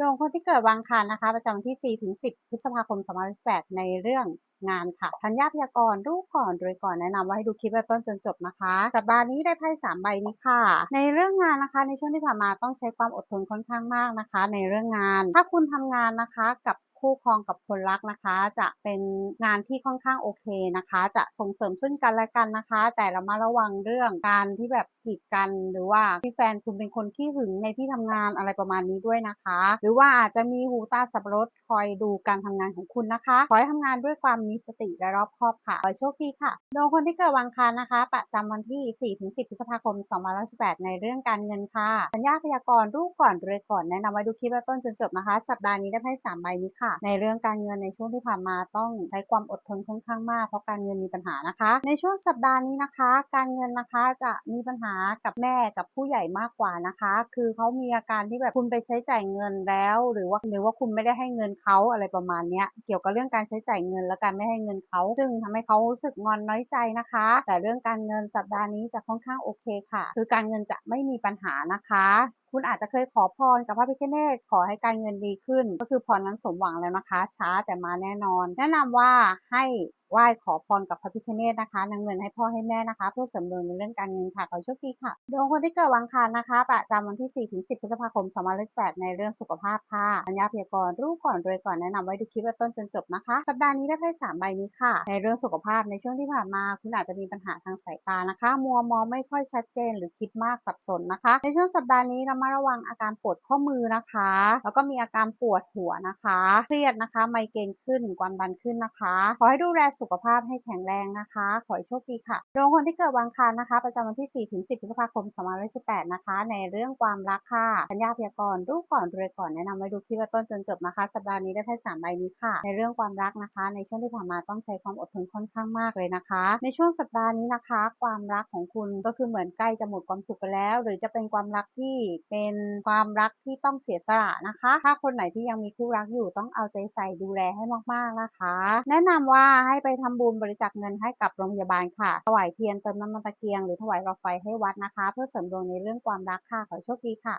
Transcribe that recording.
ดวงคนที่เกิดวังคารนะคะ ประจำวันที่ 4 ถึง 10 พฤษภาคม2018ในเรื่องงานค่ะธัญญาพยากรณ์รู้ก่อนรวยก่อนแนะนำว่าให้ดูคลิปไปต้นจนจบนะคะ สัปดาห์นี้ได้ไพ่สามใบนี้ค่ะ ในเรื่องงานนะคะ ในช่วงที่ผ่านมาต้องใช้ความอดทนค่อนข้างมากนะคะ ในเรื่องงาน ถ้าคุณทำงานนะคะกับ คู่ครองกับคนรักนะคะ จะเป็นงานที่ค่อนข้างโอเคนะคะ จะส่งเสริมซึ่งกันและกันนะคะ แต่เรามาระวังเรื่องการที่แบบกีดกัน หรือว่าที่แฟนคุณเป็นคนขี้หึงในที่ทำงานอะไรประมาณนี้ด้วยนะคะ หรือว่าอาจจะมีหูตาสับรดคอยดูการทำงานของคุณนะคะขอให้ทำงานด้วยความมีสติและรอบคอบค่ะขอโชคดีค่ะดวงคนที่เกิดวันอังคารนะคะ ประจำวันที่ 4-10 พฤษภาคม2018 ในเรื่องการเงินค่ะสัญญาพยากรณ์รู้ก่อนรวยก่อนแนะนำไว้ดูคลิปตั้งต้นจนจบนะคะ สัปดาห์นี้ได้ไพ่สามใบนี้ค่ะในเรื่องการเงินในช่วงที่ผ่านมาต้องใช้ความอดทนค่อนข้างมาก เพราะการเงินมีปัญหานะคะ ในช่วงสัปดาห์นี้นะคะ การเงินนะคะจะมีปัญหากับแม่กับผู้ใหญ่มากกว่านะคะ คือเขามีอาการที่แบบคุณไปใช้จ่ายเงินแล้ว หรือว่าหรือว่าคุณไม่ได้ให้เงินเขาอะไรประมาณนี้เกี่ยวกับเรื่องการใช้จ่ายเงินและการไม่ให้เงินเขาซึ่งทำให้เขารู้สึกงอนน้อยใจนะคะ แต่เรื่องการเงินสัปดาห์นี้จะค่อนข้างโอเคค่ะ คือการเงินจะไม่มีปัญหานะคะคุณอาจจะเคยขอพรกับพระพิฆเนศขอให้การเงินดีขึ้น ก็คือพรนั้นสมหวังแล้วนะคะ ช้าแต่มาแน่นอน แนะนำว่าให้ ไหว้ขอพรกับพระพิฆเนศนะคะนำเงินให้พ่อให้แม่นะคะ เพื่อเสริมดวงในเรื่องการเงินค่ะขอโชคดีค่ะดวงคนที่เกิดวันอังคารนะคะ ประจำวันที่ 4 ถึง 10 พฤษภาคม2018ในเรื่องสุขภาพค่ะอัญญาพยากรณ์รู้ก่อนรวยก่อนแนะนำไว้ดูคลิปต้นจนจบนะคะ สัปดาห์นี้ได้ไพ่สามใบนี้ค่ะ ในเรื่องสุขภาพในช่วงที่ผ่านมาคุณอาจจะมีปัญหาทางสายตานะคะ มัวมองไม่ค่อยชัดเจนหรือคิดมากสับสนนะคะ ในช่วงสัปดาห์นี้เรามาระวังอาการปวดข้อมือนะคะ แล้วก็มีอาการปวดหัวนะคะ เครียดนะคะ ไมเกรนขึ้นความดันขึ้นนะคะ ขอให้ดูแลสุขภาพให้แข็งแรงนะคะ ขอให้โชคดีค่ะดวงคนที่เกิดวันอังคารนะคะ ประจำวันที่ 4 ถึง 10 พฤษภาคม2018 นะคะ ในเรื่องความรักค่ะสัญญาพยากรณ์รู้ก่อนรวยก่อนแนะนำไว้ดูคลิปต้นจนจบนะคะ สัปดาห์นี้ได้ไพ่สามใบนี้ค่ะ ในเรื่องความรักนะคะ ในช่วงที่ผ่านมาต้องใช้ความอดทนค่อนข้างมากเลยนะคะ ในช่วงสัปดาห์นี้นะคะ ความรักของคุณก็คือเหมือนใกล้จะหมดความสุขไปแล้ว หรือจะเป็นความรักที่เป็นความรักที่ต้องเสียสละนะคะ ถ้าคนไหนที่ยังมีคู่รักอยู่ต้องเอาใจใส่ดูแลให้มากๆนะคะ แนะนำว่าให้ไปไปทำบุญบริจาคเงินให้กับโรงพยาบาลค่ะ ถวายเทียนเติมน้ำมันตะเกียงหรือถวายหลอดไฟให้วัดนะคะ เพื่อเสริมดวงในเรื่องความรักค่ะ ขอโชคดีค่ะ